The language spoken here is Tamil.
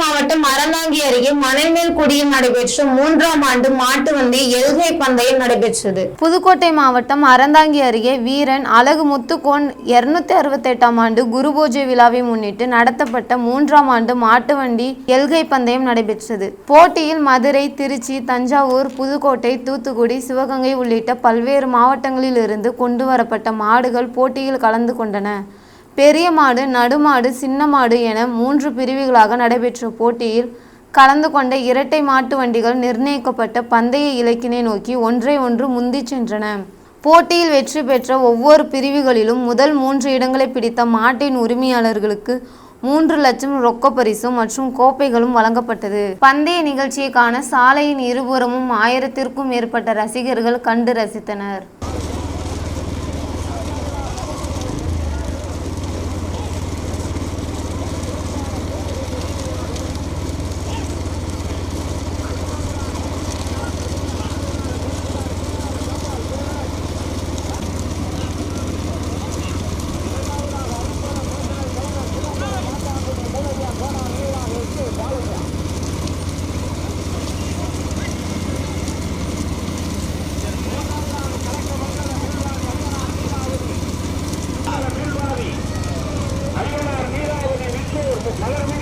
மாவட்டம் அறந்தாங்கி அருகே மணல்மேல்குடியில் நடைபெற்ற மூன்றாம் ஆண்டு மாட்டு வண்டி எல்கை பந்தயம் நடைபெற்றது. புதுக்கோட்டை மாவட்டம் அறந்தாங்கி அருகே வீரன் அழகு முத்துக்கோன் இருநூத்தி அறுபத்தி எட்டாம் ஆண்டு குரு பூஜை விழாவை முன்னிட்டு நடத்தப்பட்ட மூன்றாம் ஆண்டு மாட்டு வண்டி எல்கை பந்தயம் நடைபெற்றது. போட்டியில் மதுரை திருச்சி தஞ்சாவூர் புதுக்கோட்டை தூத்துக்குடி சிவகங்கை உள்ளிட்ட பல்வேறு மாவட்டங்களில் இருந்து கொண்டு வரப்பட்ட மாடுகள் போட்டியில் கலந்து கொண்டன. பெரிய மாடு நடுமாடு சின்ன மாடு என மூன்று பிரிவுகளாக நடைபெற்ற போட்டியில் கலந்து கொண்ட இரட்டை மாட்டு வண்டிகள் நிர்ணயிக்கப்பட்ட பந்தய இலக்கினை நோக்கி ஒன்றை ஒன்று முந்திச் சென்றன. போட்டியில் வெற்றி பெற்ற ஒவ்வொரு பிரிவுகளிலும் முதல் மூன்று இடங்களை பிடித்த மாட்டின் உரிமையாளர்களுக்கு மூன்று லட்சம் ரொக்க பரிசும் மற்றும் கோப்பைகளும் வழங்கப்பட்டது. பந்தய நிகழ்ச்சியை காண சாலையின் இருபுறமும் ஆயிரத்திற்கும் மேற்பட்ட ரசிகர்கள் கண்டு ரசித்தனர். அரியலூர் நீராவதி விட்டூர்